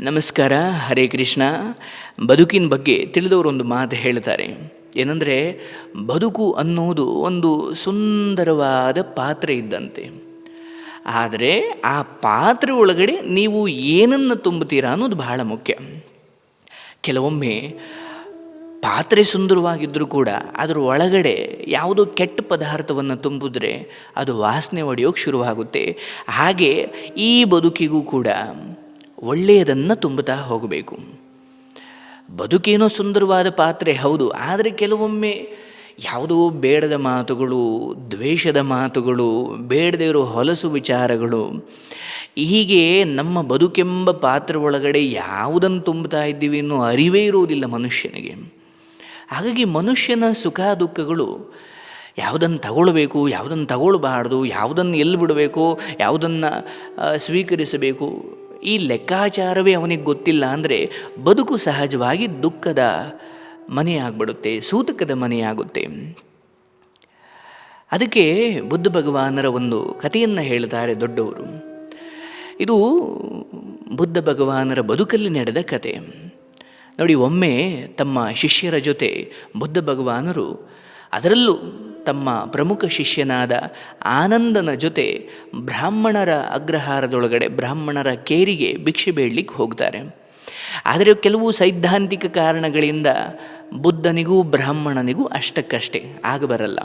ನಮಸ್ಕಾರ, ಹರೇ ಕೃಷ್ಣ. ಬದುಕಿನ ಬಗ್ಗೆ ತಿಳಿದವರು ಒಂದು ಮಾತು ಹೇಳ್ತಾರೆ. ಏನಂದರೆ, ಬದುಕು ಅನ್ನೋದು ಒಂದು ಸುಂದರವಾದ ಪಾತ್ರೆ ಇದ್ದಂತೆ. ಆದರೆ, ಆ ಪಾತ್ರೆ ಒಳಗಡೆ ನೀವು ಏನನ್ನು ತುಂಬುತ್ತೀರಾ ಅನ್ನೋದು ಬಹಳ ಮುಖ್ಯ. ಕೆಲವೊಮ್ಮೆ ಪಾತ್ರೆ ಸುಂದರವಾಗಿದ್ದರೂ ಕೂಡ ಅದರ ಒಳಗಡೆ ಯಾವುದೋ ಕೆಟ್ಟ ಪದಾರ್ಥವನ್ನು ತುಂಬಿದ್ರೆ ಅದು ವಾಸನೆ ಒಡೆಯೋಕ್ಕೆ ಶುರುವಾಗುತ್ತೆ. ಹಾಗೆ ಈ ಬದುಕಿಗೂ ಕೂಡ ಒಳ್ಳೆಯದನ್ನು ತುಂಬುತ್ತಾ ಹೋಗಬೇಕು. ಬದುಕೇನೋ ಸುಂದರವಾದ ಪಾತ್ರೆ ಹೌದು, ಆದರೆ ಕೆಲವೊಮ್ಮೆ ಯಾವುದೋ ಬೇಡದ ಮಾತುಗಳು, ದ್ವೇಷದ ಮಾತುಗಳು, ಬೇಡದೇ ಇರೋ ಹೊಲಸು ವಿಚಾರಗಳು, ಹೀಗೆ ನಮ್ಮ ಬದುಕೆಂಬ ಪಾತ್ರ ಒಳಗಡೆ ಯಾವುದನ್ನು ತುಂಬುತ್ತಾ ಇದ್ದೀವಿ ಅನ್ನೋ ಅರಿವೇ ಇರುವುದಿಲ್ಲ ಮನುಷ್ಯನಿಗೆ. ಹಾಗಾಗಿ ಮನುಷ್ಯನ ಸುಖ ದುಃಖಗಳು ಯಾವುದನ್ನು ತಗೊಳ್ಬೇಕು ಯಾವುದನ್ನು ತಗೊಳ್ಬಾರ್ದು ಯಾವುದನ್ನು ಎಲ್ಲಿ ಬಿಡಬೇಕು ಯಾವುದನ್ನು ಸ್ವೀಕರಿಸಬೇಕು ಈ ಲೆಕ್ಕಾಚಾರವೇ ಅವನಿಗೆ ಗೊತ್ತಿಲ್ಲ ಅಂದರೆ ಬದುಕು ಸಹಜವಾಗಿ ದುಃಖದ ಮನೆಯಾಗ್ಬಿಡುತ್ತೆ, ಸೂತಕದ ಮನೆಯಾಗುತ್ತೆ. ಅದಕ್ಕೆ ಬುದ್ಧ ಭಗವಾನರ ಒಂದು ಕಥೆಯನ್ನು ಹೇಳ್ತಾರೆ ದೊಡ್ಡವರು. ಇದು ಬುದ್ಧ ಭಗವಾನರ ಬದುಕಲ್ಲಿ ನಡೆದ ಕತೆ. ನೋಡಿ, ಒಮ್ಮೆ ತಮ್ಮ ಶಿಷ್ಯರ ಜೊತೆ ಬುದ್ಧ ಭಗವಾನರು ಅದರಲ್ಲೂ ತಮ್ಮ ಪ್ರಮುಖ ಶಿಷ್ಯನಾದ ಆನಂದನ ಜೊತೆ ಬ್ರಾಹ್ಮಣರ ಅಗ್ರಹಾರದೊಳಗಡೆ, ಬ್ರಾಹ್ಮಣರ ಕೇರಿಗೆ ಭಿಕ್ಷೆ ಬೇಡಲಿಕ್ಕೆ ಹೋಗ್ತಾರೆ. ಆದರೆ ಕೆಲವು ಸೈದ್ಧಾಂತಿಕ ಕಾರಣಗಳಿಂದ ಬುದ್ಧನಿಗೂ ಬ್ರಾಹ್ಮಣನಿಗೂ ಅಷ್ಟಕ್ಕಷ್ಟೇ ಆಗಬರಲ್ಲ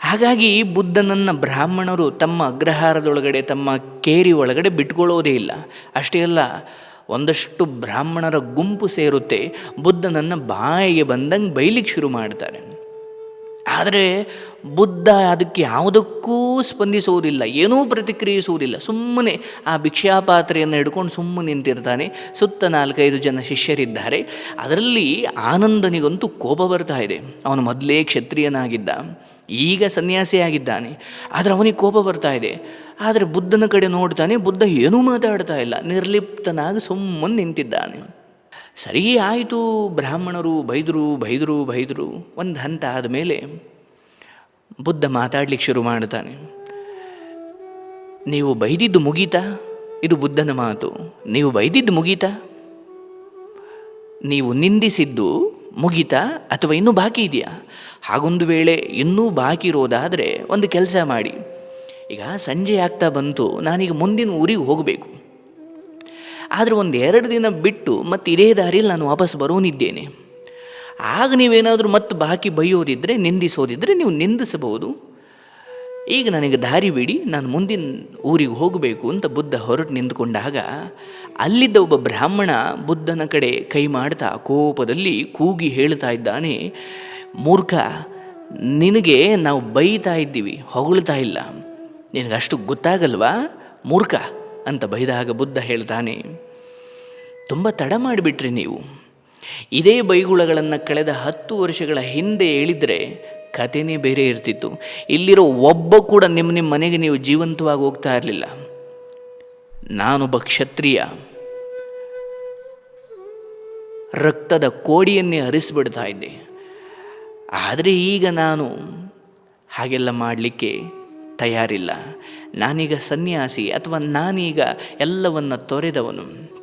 ಹಾಗಾಗಿ ಬುದ್ಧನನ್ನು ಬ್ರಾಹ್ಮಣರು ತಮ್ಮ ಅಗ್ರಹಾರದೊಳಗಡೆ, ತಮ್ಮ ಕೇರಿ ಒಳಗಡೆ ಬಿಟ್ಕೊಳ್ಳೋದೇ ಇಲ್ಲ. ಅಷ್ಟೇ ಅಲ್ಲ, ಒಂದಷ್ಟು ಬ್ರಾಹ್ಮಣರ ಗುಂಪು ಸೇರುತ್ತೆ, ಬುದ್ಧನನ್ನು ಬಾಯಿಗೆ ಬಂದಂಗೆ ಬೈಲಿಕ್ಕೆ ಶುರು ಮಾಡ್ತಾರೆ. ಆದರೆ ಬುದ್ಧ ಅದಕ್ಕೆ ಯಾವುದಕ್ಕೂ ಸ್ಪಂದಿಸುವುದಿಲ್ಲ, ಏನೂ ಪ್ರತಿಕ್ರಿಯಿಸುವುದಿಲ್ಲ. ಸುಮ್ಮನೆ ಆ ಭಿಕ್ಷಾಪಾತ್ರೆಯನ್ನು ಹಿಡ್ಕೊಂಡು ಸುಮ್ಮನೆ ನಿಂತಿರ್ತಾನೆ. ಸುತ್ತ ನಾಲ್ಕೈದು ಜನ ಶಿಷ್ಯರಿದ್ದಾರೆ. ಅದರಲ್ಲಿ ಆನಂದನಿಗಂತೂ ಕೋಪ ಬರ್ತಾ ಇದೆ. ಅವನು ಮೊದಲೇ ಕ್ಷತ್ರಿಯನಾಗಿದ್ದ. ಈಗ ಸನ್ಯಾಸಿಯಾಗಿದ್ದಾನೆ ಆದರೆ ಅವನಿಗೆ ಕೋಪ ಬರ್ತಾ ಇದೆ. ಆದರೆ ಬುದ್ಧನ ಕಡೆ ನೋಡ್ತಾನೆ, ಬುದ್ಧ ಏನೂ ಮಾತಾಡ್ತಾ ಇಲ್ಲ. ನಿರ್ಲಿಪ್ತನಾಗಿ ಸುಮ್ಮನೆ ನಿಂತಿದ್ದಾನೆ. ಸರಿ ಆಯಿತು, ಬ್ರಾಹ್ಮಣರು, ಬೈದರು ಬೈದರು ಬೈದರು. ಒಂದು ಹಂತ ಆದಮೇಲೆ ಬುದ್ಧ ಮಾತಾಡ್ಲಿಕ್ಕೆ ಶುರು ಮಾಡ್ತಾನೆ. ನೀವು ಬೈದಿದ್ದು ಮುಗೀತಾ? ಇದು ಬುದ್ಧನ ಮಾತು. ನೀವು ಬೈದಿದ್ದು ಮುಗೀತಾ? ನೀವು ನಿಂದಿಸಿದ್ದು ಮುಗೀತಾ ಅಥವಾ ಇನ್ನೂ ಬಾಕಿ ಇದೆಯಾ? ಹಾಗೊಂದು ವೇಳೆ ಇನ್ನೂ ಬಾಕಿ ಇರೋದಾದರೆ ಒಂದು ಕೆಲಸ ಮಾಡಿ. ಈಗ ಸಂಜೆ ಆಗ್ತಾ ಬಂತು, ನಾನೀಗ ಮುಂದಿನ ಊರಿಗೆ ಹೋಗಬೇಕು. ಆದರೆ ಒಂದು ಎರಡು ದಿನ ಬಿಟ್ಟು ಮತ್ತೆ ಇದೇ ದಾರಿಯಲ್ಲಿ ನಾನು ವಾಪಸ್ ಬರೋನಿದ್ದೇನೆ ಆಗ ನೀವೇನಾದರೂ ಮತ್ತೆ ಬಾಕಿ ಬೈಯೋದಿದ್ದರೆ ನಿಂದಿಸೋದಿದ್ದರೆ ನೀವು ನಿಂದಿಸಬಹುದು. ಈಗ ನನಗೆ ದಾರಿ ಬಿಡಿ, ನಾನು ಮುಂದಿನ ಊರಿಗೆ ಹೋಗಬೇಕು ಅಂತ ಬುದ್ಧ ಹೊರಟು ನಿಂತ್ಕೊಂಡಾಗ ಅಲ್ಲಿದ್ದ ಒಬ್ಬ ಬ್ರಾಹ್ಮಣ ಬುದ್ಧನ ಕಡೆ ಕೈ ಮಾಡ್ತಾ ಕೋಪದಲ್ಲಿ ಕೂಗಿ ಹೇಳ್ತಾ ಇದ್ದಾನೆ, ಮೂರ್ಖ, ನಿನಗೆ ನಾವು ಬೈತಾ ಇದ್ದೀವಿ, ಹೊಗಳ್ತಾ ಇಲ್ಲ. ನಿನಗಷ್ಟು ಗೊತ್ತಾಗಲ್ವಾ? ಮೂರ್ಖ ಅಂತ ಬೈದಾಗ ಬುದ್ಧ ಹೇಳ್ತಾನೆ, ತುಂಬ ತಡ ಮಾಡಿಬಿಟ್ರಿ ನೀವು. ಇದೇ ಬೈಗುಳಗಳನ್ನು ಕಳೆದ ಹತ್ತು ವರ್ಷಗಳ ಹಿಂದೆ ಹೇಳಿದರೆ ಕಥೆನೇ ಬೇರೆ ಇರ್ತಿತ್ತು. ಇಲ್ಲಿರೋ ಒಬ್ಬ ಕೂಡ ನಿಮ್ಮ ನಿಮ್ಮ ಮನೆಗೆ ನೀವು ಜೀವಂತವಾಗಿ ಹೋಗ್ತಾ ಇರಲಿಲ್ಲ. ನಾನೊಬ್ಬ ಕ್ಷತ್ರಿಯ. ರಕ್ತದ ಕೋಡಿಯನ್ನೇ ಹರಿಸ್ಬಿಡ್ತಾ ಇದ್ದೆ. ಆದರೆ ಈಗ ನಾನು ಹಾಗೆಲ್ಲ ಮಾಡಲಿಕ್ಕೆ ತಯಾರಿಲ್ಲ. ನಾನೀಗ ಸನ್ಯಾಸಿ ಅಥವಾ ನಾನೀಗ ಎಲ್ಲವನ್ನು ತೊರೆದವನು.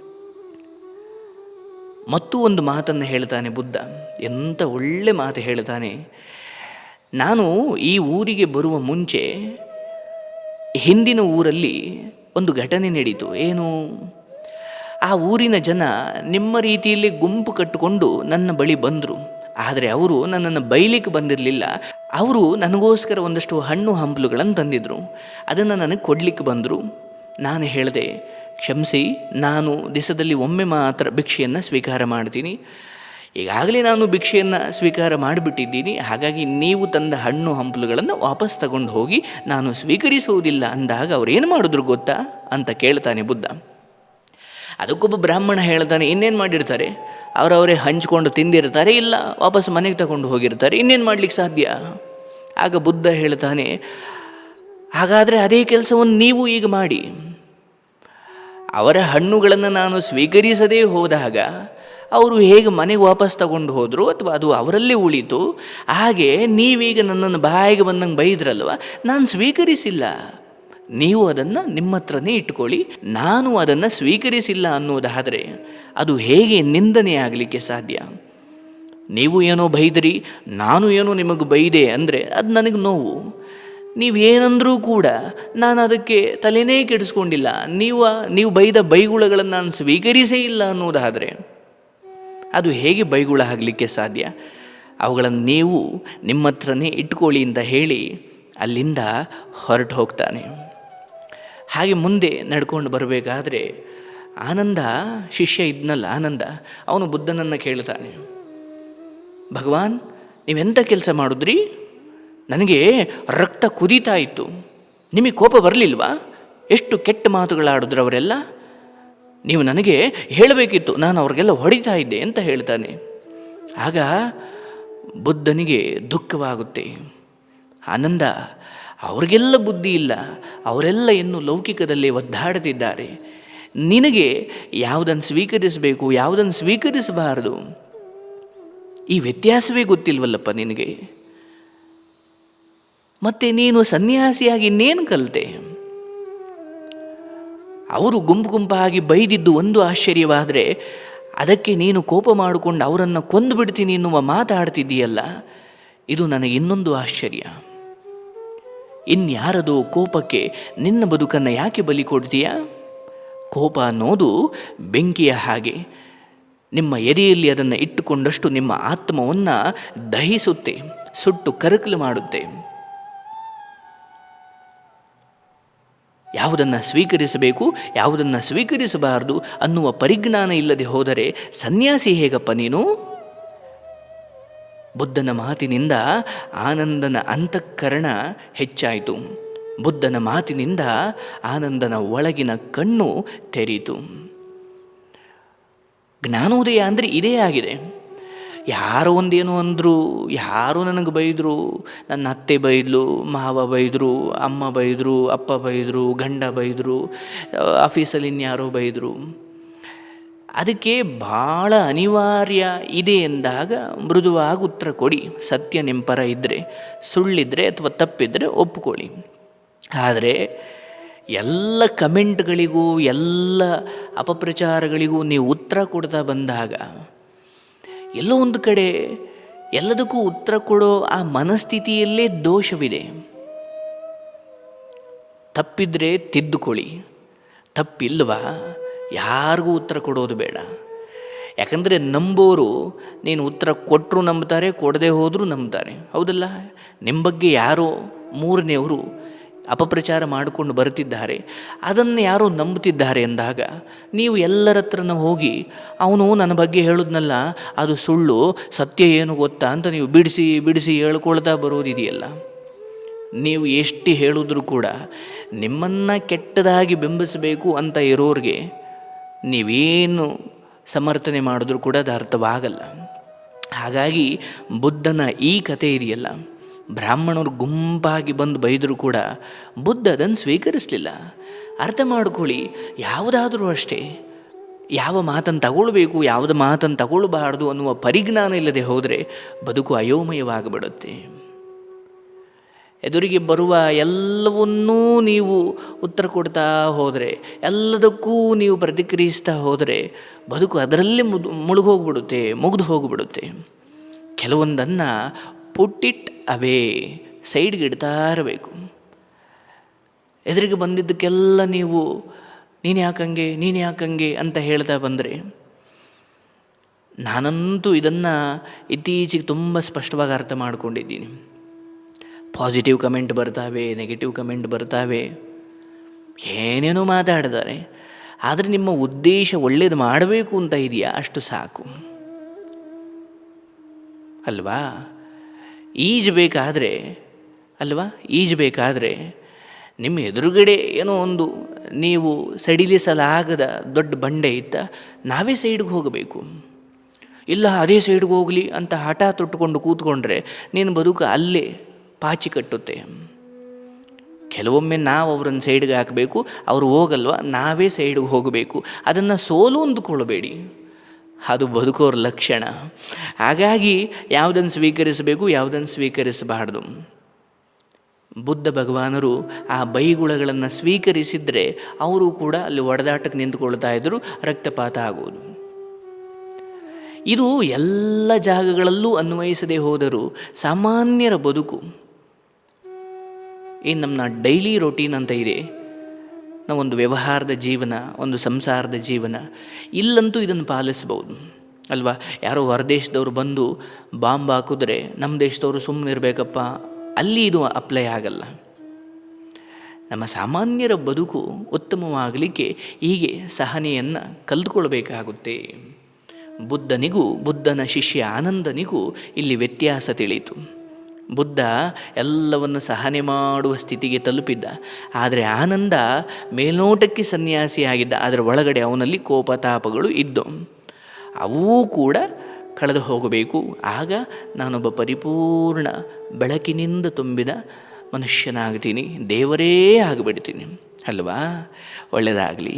ಮತ್ತೂ ಒಂದು ಮಾತನ್ನು ಹೇಳ್ತಾನೆ ಬುದ್ಧ. ಎಂಥ ಒಳ್ಳೆ ಮಾತು ಹೇಳ್ತಾನೆ. ನಾನು ಈ ಊರಿಗೆ ಬರುವ ಮುಂಚೆ ಹಿಂದಿನ ಊರಲ್ಲಿ ಒಂದು ಘಟನೆ ನಡೀತು. ಏನು? ಆ ಊರಿನ ಜನ ನಿಮ್ಮ ರೀತಿಯಲ್ಲಿ ಗುಂಪು ಕಟ್ಟಿಕೊಂಡು ನನ್ನ ಬಳಿ ಬಂದರು. ಆದರೆ ಅವರು ನನ್ನನ್ನು ಬೈಲಿಕ್ಕೆ ಬಂದಿರಲಿಲ್ಲ. ಅವರು ನನಗೋಸ್ಕರ ಒಂದಷ್ಟು ಹಣ್ಣು ಹಂಪಲುಗಳನ್ನು ತಂದಿದ್ದರು ಅದನ್ನು ನನಗೆ ಕೊಡಲಿಕ್ಕೆ ಬಂದರು. ನಾನು ಹೇಳಿದೆ, ಕ್ಷಮಿಸಿ, ನಾನು ದಿಸದಲ್ಲಿ ಒಮ್ಮೆ ಮಾತ್ರ ಭಿಕ್ಷೆಯನ್ನು ಸ್ವೀಕಾರ ಮಾಡ್ತೀನಿ. ಈಗಾಗಲೇ ನಾನು ಭಿಕ್ಷೆಯನ್ನು ಸ್ವೀಕಾರ ಮಾಡಿಬಿಟ್ಟಿದ್ದೀನಿ. ಹಾಗಾಗಿ ನೀವು ತಂದ ಹಣ್ಣು ಹಂಪಲುಗಳನ್ನು ವಾಪಸ್ ತಗೊಂಡು ಹೋಗಿ ನಾನು ಸ್ವೀಕರಿಸುವುದಿಲ್ಲ ಅಂದಾಗ ಅವ್ರು ಏನು ಮಾಡಿದ್ರು ಗೊತ್ತಾ? ಅಂತ ಕೇಳ್ತಾನೆ ಬುದ್ಧ. ಅದಕ್ಕೊಬ್ಬ ಬ್ರಾಹ್ಮಣ ಹೇಳ್ತಾನೆ ಇನ್ನೇನು ಮಾಡಿರ್ತಾರೆ? ಅವರವರೇ ಹಂಚ್ಕೊಂಡು ತಿಂದಿರ್ತಾರೆ, ಇಲ್ಲ ವಾಪಸ್ ಮನೆಗೆ ತಗೊಂಡು ಹೋಗಿರ್ತಾರೆ, ಇನ್ನೇನು ಮಾಡ್ಲಿಕ್ಕೆ ಸಾಧ್ಯ? ಆಗ ಬುದ್ಧ ಹೇಳ್ತಾನೆ, ಹಾಗಾದರೆ ಅದೇ ಕೆಲಸವನ್ನು ನೀವು ಈಗ ಮಾಡಿ. ಅವರ ಹಣ್ಣುಗಳನ್ನು ನಾನು ಸ್ವೀಕರಿಸದೇ ಹೋದಾಗ ಅವರು ಹೇಗೆ ಮನೆಗೆ ವಾಪಸ್ ತಗೊಂಡು ಹೋದರು ಅಥವಾ ಅದು ಅವರಲ್ಲೇ ಉಳಿತು? ಹಾಗೆ ನೀವೀಗ ನನ್ನನ್ನು ಬಾಯಿಗೆ ಬಂದಂಗೆ ಬೈದ್ರಲ್ವ? ನಾನು ಸ್ವೀಕರಿಸಿಲ್ಲ. ನೀವು ಅದನ್ನು ನಿಮ್ಮ ಹತ್ರನೇ ಇಟ್ಕೊಳ್ಳಿ. ನಾನು ಅದನ್ನು ಸ್ವೀಕರಿಸಿಲ್ಲ ಅನ್ನೋದಾದರೆ ಅದು ಹೇಗೆ ನಿಂದನೆ ಆಗಲಿಕ್ಕೆ ಸಾಧ್ಯ? ನೀವು ಏನೋ ಬೈದ್ರಿ, ನಾನು ಏನೋ ನಿಮಗೆ ಬೈದೆ ಅಂದರೆ ಅದು ನನಗೆ ನೋವು. ನೀವೇನಂದರೂ ಕೂಡ ನಾನು ಅದಕ್ಕೆ ತಲೆನೇ ಕೆಡಿಸ್ಕೊಂಡಿಲ್ಲ. ನೀವು ನೀವು ಬೈದ ಬೈಗುಳಗಳನ್ನು ನಾನು ಸ್ವೀಕರಿಸೇ ಇಲ್ಲ ಅನ್ನೋದಾದರೆ ಅದು ಹೇಗೆ ಬೈಗುಳ ಆಗಲಿಕ್ಕೆ ಸಾಧ್ಯ? ಅವುಗಳನ್ನು ನೀವು ನಿಮ್ಮ ಹತ್ರನೇ ಇಟ್ಕೊಳ್ಳಿ ಅಂತ ಹೇಳಿ ಅಲ್ಲಿಂದ ಹೊರಟು ಹೋಗ್ತಾನೆ ಹಾಗೆ ಮುಂದೆ ನಡ್ಕೊಂಡು ಬರಬೇಕಾದ್ರೆ ಆನಂದ ಶಿಷ್ಯ ಇದ್ನಲ್ಲ ಆನಂದ, ಅವನು ಬುದ್ಧನನ್ನು ಕೇಳ್ತಾನೆ. ಭಗವಾನ್ ನೀವೆಂಥ ಕೆಲಸ ಮಾಡಿದ್ರಿ? ನನಗೆ ರಕ್ತ ಕುದೀತಾ ಇತ್ತು. ನಿಮಗೆ ಕೋಪ ಬರಲಿಲ್ವಾ? ಎಷ್ಟು ಕೆಟ್ಟ ಮಾತುಗಳಾಡಿದ್ರು ಅವರೆಲ್ಲ? ನೀವು ನನಗೆ ಹೇಳಬೇಕಿತ್ತು, ನಾನು ಅವ್ರಿಗೆಲ್ಲ ಹೊಡಿತಾ ಇದ್ದೆ ಅಂತ ಹೇಳ್ತಾನೆ. ಆಗ ಬುದ್ಧನಿಗೆ ದುಃಖವಾಗುತ್ತೆ. ಆನಂದ ಅವ್ರಿಗೆಲ್ಲ ಬುದ್ಧಿ ಇಲ್ಲ. ಅವರೆಲ್ಲ ಇನ್ನು ಲೌಕಿಕದಲ್ಲಿ ಒದ್ದಾಡುತ್ತಿದ್ದಾರೆ ನಿನಗೆ ಯಾವುದನ್ನು ಸ್ವೀಕರಿಸಬೇಕು, ಯಾವುದನ್ನು ಸ್ವೀಕರಿಸಬಾರದು? ಈ ವ್ಯತ್ಯಾಸವೇ ಗೊತ್ತಿಲ್ವಲ್ಲಪ್ಪ ನಿನಗೆ? ಮತ್ತೆ ನೀನು ಸನ್ಯಾಸಿಯಾಗಿ ಇನ್ನೇನು ಕಲಿತೆ? ಅವರು ಗುಂಪು ಗುಂಪಾಗಿ ಬೈದಿದ್ದು ಒಂದು ಆಶ್ಚರ್ಯವಾದರೆ, ಅದಕ್ಕೆ ನೀನು ಕೋಪ ಮಾಡಿಕೊಂಡು ಅವರನ್ನು ಕೊಂದು ಬಿಡ್ತೀನಿ ಎನ್ನುವ ಮಾತಾಡ್ತಿದ್ದೀಯಲ್ಲ, ಇದು ನನಗೆ ಇನ್ನೊಂದು ಆಶ್ಚರ್ಯ. ಇನ್ಯಾರದೋ ಕೋಪಕ್ಕೆ ನಿನ್ನ ಬದುಕನ್ನು ಯಾಕೆ ಬಲಿ ಕೊಡ್ತೀಯಾ? ಕೋಪ ಅನ್ನೋದು ಬೆಂಕಿಯ ಹಾಗೆ. ನಿಮ್ಮ ಎದೆಯಲ್ಲಿ ಅದನ್ನು ಇಟ್ಟುಕೊಂಡಷ್ಟು ನಿಮ್ಮ ಆತ್ಮವನ್ನು ದಹಿಸುತ್ತೆ, ಸುಟ್ಟು ಕರಕಲು ಮಾಡುತ್ತೆ. ಯಾವುದನ್ನು ಸ್ವೀಕರಿಸಬೇಕು, ಯಾವುದನ್ನು ಸ್ವೀಕರಿಸಬಾರದು ಅನ್ನುವ ಪರಿಜ್ಞಾನ ಇಲ್ಲದೆ ಹೋದರೆ ಸನ್ಯಾಸಿ ಹೇಗಪ್ಪ ನೀನು? ಬುದ್ಧನ ಮಾತಿನಿಂದ ಆನಂದನ ಅಂತಃಕರಣ ಹೆಚ್ಚಾಯಿತು. ಬುದ್ಧನ ಮಾತಿನಿಂದ ಆನಂದನ ಒಳಗಿನ ಕಣ್ಣು ತೆರೀತು ಜ್ಞಾನೋದಯ ಅಂದರೆ ಇದೇ ಆಗಿದೆ. ಯಾರೋ ಒಂದೇನು ಅಂದರು, ಯಾರು ನನಗೆ ಬೈದರು, ನನ್ನ ಅತ್ತೆ ಬೈದ್ಲು, ಮಾವ ಬೈದರು, ಅಮ್ಮ ಬೈದರು, ಅಪ್ಪ ಬೈದರು, ಗಂಡ ಬೈದರು ಆಫೀಸಲ್ಲಿ ಇನ್ಯಾರೋ ಬೈದರು. ಅದಕ್ಕೆ ಭಾಳ ಅನಿವಾರ್ಯ ಇದೆ ಎಂದಾಗ ಮೃದುವಾಗಿ ಉತ್ತರ ಕೊಡಿ. ಸತ್ಯ ನಿಂಪರ ಇದ್ದರೆ ಸುಳ್ಳಿದ್ರೆ ಅಥವಾ ತಪ್ಪಿದ್ರೆ ಒಪ್ಪಿಕೊಳ್ಳಿ. ಆದರೆ ಎಲ್ಲ ಕಮೆಂಟ್ಗಳಿಗೂ, ಎಲ್ಲ ಅಪಪ್ರಚಾರಗಳಿಗೂ ನೀವು ಉತ್ತರ ಕೊಡ್ತಾ ಬಂದಾಗ, ಎಲ್ಲೋ ಒಂದು ಕಡೆ ಎಲ್ಲದಕ್ಕೂ ಉತ್ತರ ಕೊಡೋ ಆ ಮನಸ್ಥಿತಿಯಲ್ಲೇ ದೋಷವಿದೆ. ತಪ್ಪಿದ್ರೆ ತಿದ್ದುಕೊಳ್ಳಿ. ತಪ್ಪಿಲ್ವಾ? ಯಾರಿಗೂ ಉತ್ತರ ಕೊಡೋದು ಬೇಡ. ಯಾಕಂದರೆ ನಂಬೋರು ನೀನು ಉತ್ತರ ಕೊಟ್ಟರು ನಂಬ್ತಾರೆ, ಕೊಡದೆ ಹೋದರೂ ನಂಬ್ತಾರೆ. ಹೌದಲ್ಲ? ನಿಮ್ಮ ಬಗ್ಗೆ ಯಾರೋ ಮೂರನೆಯವರು ಅಪಪ್ರಚಾರ ಮಾಡಿಕೊಂಡು ಬರ್ತಿದ್ದಾರೆ ಅದನ್ನು ಯಾರೋ ನಂಬುತ್ತಿದ್ದಾರೆ ಎಂದಾಗ ನೀವು ಎಲ್ಲರ ಹತ್ರನ ಹೋಗಿ, ಅವನು ನನ್ನ ಬಗ್ಗೆ ಹೇಳಿದ್ನಲ್ಲ, ಅದು ಸುಳ್ಳು, ಸತ್ಯ ಏನು ಗೊತ್ತಾ ಅಂತ ನೀವು ಬಿಡಿಸಿ ಬಿಡಿಸಿ ಹೇಳ್ಕೊಳ್ತಾ ಬರೋದಿದೆಯಲ್ಲ. ನೀವು ಎಷ್ಟು ಹೇಳಿದ್ರೂ ಕೂಡ ನಿಮ್ಮನ್ನು ಕೆಟ್ಟದಾಗಿ ಬಿಂಬಿಸಬೇಕು ಅಂತ ಇರೋರಿಗೆ ನೀವೇನು ಸಮರ್ಥನೆ ಮಾಡಿದ್ರೂ ಕೂಡ ಅದು ಅರ್ಥವಾಗಲ್ಲ. ಹಾಗಾಗಿ ಬುದ್ಧನ ಈ ಕಥೆ ಇದೆಯಲ್ಲ, ಬ್ರಾಹ್ಮಣರು ಗುಂಪಾಗಿ ಬಂದು ಬೈದರೂ ಕೂಡ ಬುದ್ಧ ಅದನ್ನು ಸ್ವೀಕರಿಸಲಿಲ್ಲ. ಅರ್ಥ ಮಾಡ್ಕೊಳ್ಳಿ, ಯಾವುದಾದರೂ ಅಷ್ಟೇ ಯಾವ ಮಾತನ್ನು ತಗೊಳ್ಬೇಕು, ಯಾವುದು ಮಾತನ್ನು ತಗೊಳ್ಬಾರ್ದು ಅನ್ನುವ ಪರಿಜ್ಞಾನ ಇಲ್ಲದೆ ಹೋದರೆ ಬದುಕು ಅಯೋಮಯವಾಗಿಬಿಡುತ್ತೆ. ಎದುರಿಗೆ ಬರುವ ಎಲ್ಲವನ್ನೂ ನೀವು ಉತ್ತರ ಕೊಡ್ತಾ ಹೋದರೆ, ಎಲ್ಲದಕ್ಕೂ ನೀವು ಪ್ರತಿಕ್ರಿಯಿಸ್ತಾ ಹೋದರೆ ಬದುಕು ಅದರಲ್ಲೇ ಮುದ್, ಮುಳುಗೋಗ್ಬಿಡುತ್ತೆ, ಮುಗಿದು ಹೋಗಿಬಿಡುತ್ತೆ. ಕೆಲವೊಂದನ್ನು ಪುಟ್ಟಿಟ್ ಅವೇ ಸೈಡ್ಗೆ ಇಡ್ತಾ ಇರಬೇಕು. ಎದುರಿಗೆ ಬಂದಿದ್ದಕ್ಕೆಲ್ಲ ನೀವು, ನೀನು ಯಾಕಂಗೆ ನೀನು ಯಾಕಂಗೆ ಅಂತ ಹೇಳ್ತಾ ಬಂದರೆ, ನಾನಂತೂ ಇದನ್ನು ಇತ್ತೀಚೆಗೆ ತುಂಬ ಸ್ಪಷ್ಟವಾಗಿ ಅರ್ಥ ಮಾಡ್ಕೊಂಡಿದ್ದೀನಿ. ಪಾಸಿಟಿವ್ ಕಮೆಂಟ್ ಬರ್ತಾವೆ ನೆಗೆಟಿವ್ ಕಮೆಂಟ್ ಬರ್ತಾವೆ. ಏನೇನೋ ಮಾತಾಡ್ತಾರೆ ಆದರೆ ನಿಮ್ಮ ಉದ್ದೇಶ ಒಳ್ಳೇದು ಮಾಡಬೇಕು ಅಂತ ಇದೆಯಾ? ಅಷ್ಟು ಸಾಕು. ಅಲ್ವಾ? ಈಜಬೇಕಾದ್ರೆ ಅಲ್ವಾ? ಈಜಬೇಕಾದ್ರೆ ನಿಮ್ಮ ಎದುರುಗಡೆ ಏನೋ ಒಂದು ನೀವು ಸಡಿಲಿಸಲಾಗದ ದೊಡ್ಡ ಬಂಡೆ ಇತ್ತ ನಾವೇ ಸೈಡ್ಗೆ ಹೋಗಬೇಕು. ಇಲ್ಲ, ಅದೇ ಸೈಡ್ಗೆ ಹೋಗಲಿ ಅಂತ ಹಠ ತೊಟ್ಟುಕೊಂಡು ಕೂತ್ಕೊಂಡ್ರೆ ನೀನು ಬದುಕು ಅಲ್ಲೇ ಪಾಚಿ ಕಟ್ಟುತ್ತೆ. ಕೆಲವೊಮ್ಮೆ ನಾವು ಅವ್ರನ್ನ ಸೈಡ್ಗೆ ಹಾಕಬೇಕು, ಅವರು ಹೋಗಲ್ವ? ನಾವೇ ಸೈಡ್ಗೆ ಹೋಗಬೇಕು. ಅದನ್ನು ಸೋಲು ಅಂದುಕೊಳ್ಳಬೇಡಿ ಅದು ಬದುಕೋರ ಲಕ್ಷಣ. ಹಾಗಾಗಿ ಯಾವುದನ್ನು ಸ್ವೀಕರಿಸಬೇಕು, ಯಾವುದನ್ನು ಸ್ವೀಕರಿಸಬಾರ್ದು. ಬುದ್ಧ ಭಗವಾನರು ಆ ಬೈಗುಳಗಳನ್ನು ಸ್ವೀಕರಿಸಿದರೆ ಅವರು ಕೂಡ ಅಲ್ಲಿ ಒಡೆದಾಟಕ್ಕೆ ನಿಂತುಕೊಳ್ತಾ ಇದ್ದರು ರಕ್ತಪಾತ ಆಗುವುದು ಇದು ಎಲ್ಲ ಜಾಗಗಳಲ್ಲೂ ಅನ್ವಯಿಸದೆ ಹೋದರೂ ಸಾಮಾನ್ಯರ ಬದುಕು ಏನು ನಮ್ಮನ್ನ ಡೈಲಿ ರೊಟೀನ್ ಅಂತ ಇದೆ. ನಾವೊಂದು ವ್ಯವಹಾರದ ಜೀವನ, ಒಂದು ಸಂಸಾರದ ಜೀವನ, ಇಲ್ಲಂತೂ ಇದನ್ನು ಪಾಲಿಸ್ಬೋದು. ಅಲ್ವಾ? ಯಾರೋ ಹೊರದೇಶದವ್ರು ಬಂದು ಬಾಂಬ್ ಹಾಕಿದ್ರೆ ನಮ್ಮ ದೇಶದವರು ಸುಮ್ಮನೆ ಇರಬೇಕಪ್ಪ ಅಲ್ಲಿ ಇದು ಅಪ್ಲೈ ಆಗಲ್ಲ. ನಮ್ಮ ಸಾಮಾನ್ಯರ ಬದುಕು ಉತ್ತಮವಾಗಲಿಕ್ಕೆ ಹೀಗೆ ಸಹನೆಯನ್ನು ಕಲ್ತ್ಕೊಳ್ಬೇಕಾಗುತ್ತೆ. ಬುದ್ಧನಿಗೂ, ಬುದ್ಧನ ಶಿಷ್ಯ ಆನಂದನಿಗೂ ಇಲ್ಲಿ ವ್ಯತ್ಯಾಸ ತಿಳಿಯಿತು. ಬುದ್ಧ ಎಲ್ಲವನ್ನು ಸಹನೆ ಮಾಡುವ ಸ್ಥಿತಿಗೆ ತಲುಪಿದ್ದ. ಆದರೆ ಆನಂದ ಮೇಲ್ನೋಟಕ್ಕೆ ಸನ್ಯಾಸಿಯಾಗಿದ್ದ ಅದರ ಒಳಗಡೆ ಅವನಲ್ಲಿ ಕೋಪತಾಪಗಳು ಇದ್ದು, ಅವೂ ಕೂಡ ಕಳೆದು ಹೋಗಬೇಕು. ಆಗ ನಾನೊಬ್ಬ ಪರಿಪೂರ್ಣ ಬೆಳಕಿನಿಂದ ತುಂಬಿದ ಮನುಷ್ಯನಾಗ್ತೀನಿ. ದೇವರೇ ಆಗಿಬಿಡ್ತೀನಿ. ಅಲ್ವಾ? ಒಳ್ಳೆಯದಾಗಲಿ